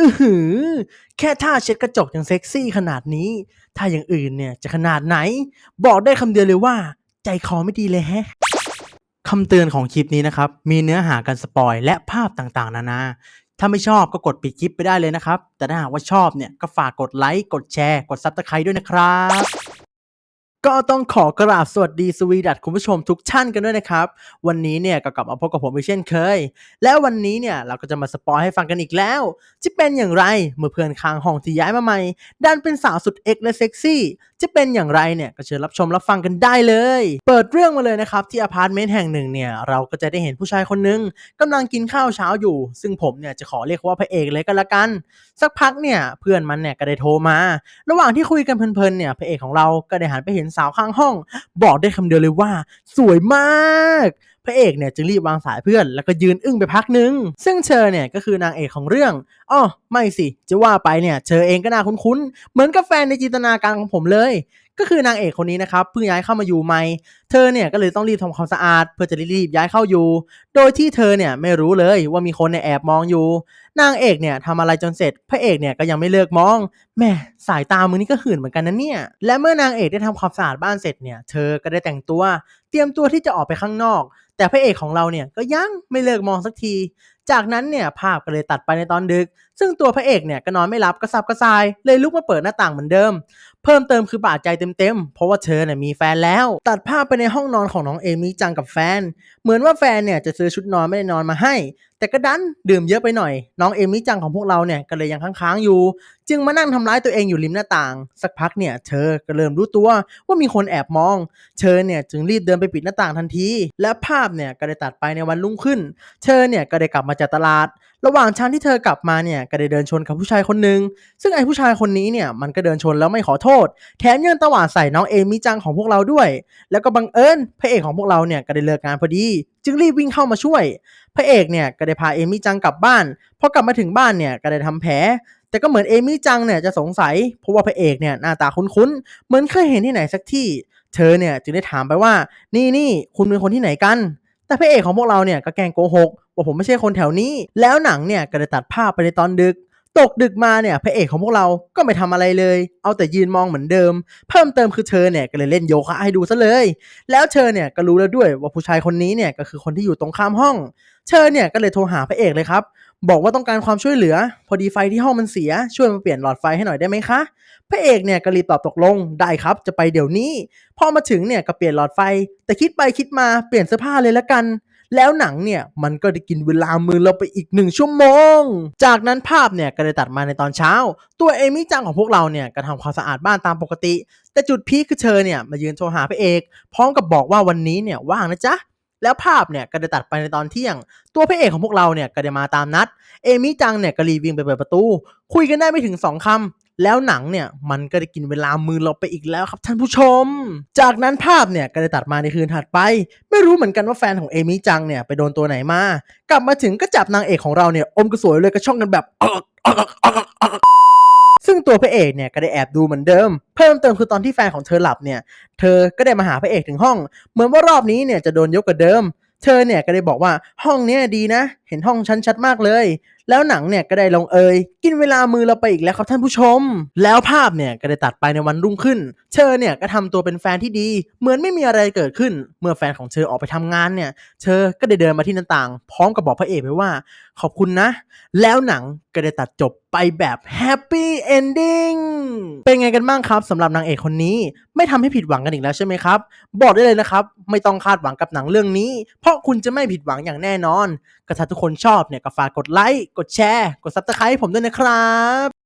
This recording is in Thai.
อือหือ แค่ท่าเช็ดกระจกยังเซ็กซี่ขนาดนี้ ถ้าอย่างอื่นเนี่ยจะขนาดไหน บอกได้คำเดียวเลยว่า ใจคอไม่ดีเลยแฮะคำเตือนของคลิปนี้นะครับ มีเนื้อหาการสปอยและภาพต่างๆ นานา ถ้าไม่ชอบก็กดปิดคลิปไปได้เลยนะครับ แต่ถ้าหากว่าชอบเนี่ยก็ฝากกดไลค์ กดแชร์ กดซับสไครต์ด้วยนะครับ ก็ต้องขอกราบสวัสดีสวีดัตคุณผู้ชมทุกท่านกันด้วยนะครับ วันนี้เนี่ยก็กลับมาพบกับผมอีกเช่นเคย และวันนี้เนี่ยเราก็จะมาสปอยให้ฟังกันอีกแล้วจะเป็นอย่างไรเมื่อเพื่อนค้างห้องที่ย้ายมาใหม่ดันเป็นสาวสุดเอกและเซ็กซี่จะเป็นอย่างไรเนี่ยก็เชิญรับชมรับฟังกันได้เลย เปิดเรื่องมาเลยนะครับที่อพาร์ตเมนต์แห่งหนึ่งเนี่ยเราก็จะได้เห็นผู้ชายคนหนึงกำลังกินข้าวเช้าอยู่ ซึ่งผมเนี่ยจะขอเรียกว่าพระเอกเลยก็แล้วกัน สักพักเนี่ยเพื่อนมันเนี่ยก็ได้โทรมา ระหว่างที่คุยกันเพลินๆเนี่ยพระเอกของเราก็ได้หันไปเห็นสาวข้างห้อง บอกได้คำเดียวเลยว่า สวยมาก พระเอกเนี่ยจึงรีบวางสายเพื่อน แล้วก็ยืนอึ้งไปพักหนึง ซึ่งเชอเนี่ยก็คือนางเอกของเรื่องอ๋อไม่สิ จะว่าไปเนี่ยเชอเองก็น่าคุ้นๆ เหมือนกับแฟนในจินตนาการของผมเลย ก็คือนางเอกคนนี้นะครับเพิ่งย้ายเข้ามาอยู่ใหม่ เธอเนี่ยก็เลยต้องรีบทำความสะอาด เพื่อจะรีบย้ายเข้าอยู่ โดยที่เธอเนี่ยไม่รู้เลยว่ามีคนในยแอบมองอยู่ นางเอกเนี่ยทำอะไรจนเสร็จ พระเอกเนี่ยก็ยังไม่เลิกมองแม่สายตามึงนี่ก็หื่นเหมือนกันนะเนี่ย และเมื่อนางเอกได้ทำความสะอาดบ้านเสร็จเนี่ย เธอก็ได้แต่งตัว เตรียมตัวที่จะออกไปข้างนอก แต่พระเอกของเราเนี่ยก็ยังไม่เลิกมองสักที จากนั้นเนี่ยภาพก็เลยตัดไปในตอนดึก ซึ่งตัวพระเอกเนี่ยก็นอนไม่หลับกระสับกระส่าย เลยลุกมาเปิดหน้าต่างเหมือนเดิมเพิ่มเติมคือบาดใจเต็มๆ เพราะว่าเธอเนี่ยมีแฟนแล้ว ตัดภาพไปในห้องนอนของน้องเอมี่จังกับแฟน เหมือนว่าแฟนเนี่ยจะซื้อชุดนอนไม่ได้นอนมาให้ แต่ก็ดันดื่มเยอะไปหน่อย น้องเอมี่จังของพวกเราเนี่ยก็เลยยังค้างๆอยู่ จึงมานั่งทำร้ายตัวเองอยู่ริมหน้าต่าง สักพักเนี่ยเธอก็เริ่มรู้ตัวว่ามีคนแอบมอง เธอเนี่ยจึงรีบเดินไปปิดหน้าต่างทันที และภาพเนี่ยก็ได้ตัดไปในวันรุ่งขึ้น เธอเนี่ยก็ได้กลับมาจากตลาด ระหว่างทางที่เธอกลับมาเนี่ยก็ได้เดินชนกับผู้ชายคนหนึ่งซึ่งไอ้ผู้ชายคนนี้เนี่ยมันก็เดินชนแล้วไม่ขอโทษ แถมยังตวาดใส่น้องเอมิจังของพวกเราด้วย แล้วก็บังเอิญพระเอกของพวกเราเนี่ยก็ได้เลิกงานพอดี จึงรีบวิ่งเข้ามาช่วย พระเอกเนี่ยก็ได้พาเอมิจังกลับบ้านพอกลับมาถึงบ้านเนี่ยก็ได้ทำแผลแต่ก็เหมือนเอมิจังเนี่ยจะสงสัยเพราะว่าพระเอกเนี่ยหน้าตาคุ้นๆเหมือนเคยเห็นที่ไหนสักที่ เธอเนี่ยจึงได้ถามไปว่า นี่นี่คุณเป็นคนที่ไหนกัน แต่พระเอกของพวกเราเนี่ยก็แกงโกหก ว่าผมไม่ใช่คนแถวนี้ แล้วหนังเนี่ยก็ได้ตัดภาพไปในตอนดึก ตกดึกมาเนี่ยพระเอกของพวกเราก็ไม่ทำอะไรเลย เอาแต่ยืนมองเหมือนเดิม เพิ่มเติมคือเธอเนี่ยก็เลยเล่นโยคะให้ดูซะเลย แล้วเธอเนี่ยก็รู้แล้วด้วยว่าผู้ชายคนนี้เนี่ยก็คือคนที่อยู่ตรงข้ามห้อง เธอเนี่ยก็เลยโทรหาพระเอกเลยครับบอกว่าต้องการความช่วยเหลือ พอดีไฟที่ห้องมันเสีย ช่วยมาเปลี่ยนหลอดไฟให้หน่อยได้ไหมคะ พระเอกเนี่ยก็รีบตอบตกลงได้ครับ จะไปเดี๋ยวนี้ พอมาถึงเนี่ยก็เปลี่ยนหลอดไฟ แต่คิดไปคิดมาเปลี่ยนเสื้อผ้าเลยละกัน แล้วหนังเนี่ยมันก็ได้กินเวลามือเราไปอีกหนึ่งชั่วโมง จากนั้นภาพเนี่ยก็ได้ตัดมาในตอนเช้า ตัวเอมี่จังของพวกเราเนี่ยก็ทำความสะอาดบ้านตามปกติ แต่จุดพีคคือเธอเนี่ยมายืนโทรหาพระเอก พร้อมกับบอกว่าวันนี้เนี่ยว่างนะจ๊ะแล้วภาพเนี่ยก็ได้ตัดไปในตอนเที่ยง ตัวพระเอกของพวกเราเนี่ยก็ได้มาตามนัด เอมี่จังเนี่ยก็รีวิ่งไปเปิดประตู คุยกันได้ไม่ถึงสองคำ แล้วหนังเนี่ยมันก็ได้กินเวลามือเราไปอีกแล้วครับท่านผู้ชม จากนั้นภาพเนี่ยก็ได้ตัดมาในคืนถัดไป ไม่รู้เหมือนกันว่าแฟนของเอมี่จังเนี่ยไปโดนตัวไหนมา กลับมาถึงก็จับนางเอกของเราเนี่ยอมกระสวยเลยกระช่องกันแบบซึ่งตัวพระเอกเนี่ยก็ได้แอบดูเหมือนเดิม เพิ่มเติมคือตอนที่แฟนของเธอหลับเนี่ยเธอก็ได้มาหาพระเอกถึงห้อง เหมือนว่ารอบนี้เนี่ยจะโดนยกกว่าเดิม เธอเนี่ยก็ได้บอกว่าห้องเนี้ยดีนะ เห็นห้องชั้นชัดมากเลย แล้วหนังเนี่ยก็ได้ลงเอยกินเวลามือเราไปอีกแล้วครับท่านผู้ชม แล้วภาพเนี่ยก็ได้ตัดไปในวันรุ่งขึ้น เธอเนี่ยก็ทำตัวเป็นแฟนที่ดี เหมือนไม่มีอะไรเกิดขึ้น เมื่อแฟนของเธอออกไปทำงานเนี่ย เธอก็ได้เดินมาที่หน้าต่าง พร้อมกับบอกพระเอกไปว่า ขอบคุณนะ แล้วหนังก็ได้ตัดจบไปแบบแฮปปี้เอนดิ้งเป็นไงกันบ้างครับสำหรับนางเอกคนนี้ ไม่ทำให้ผิดหวังกันอีกแล้วใช่ไหมครับ บอกได้เลยนะครับ ไม่ต้องคาดหวังกับหนังเรื่องนี้ เพราะคุณจะไม่ผิดหวังอย่างแน่นอนก็ถ้าทุกคนชอบเนี่ยก็ฝากกดไลค์ กดแชร์ กดซับสไครต์ผมด้วยนะครับ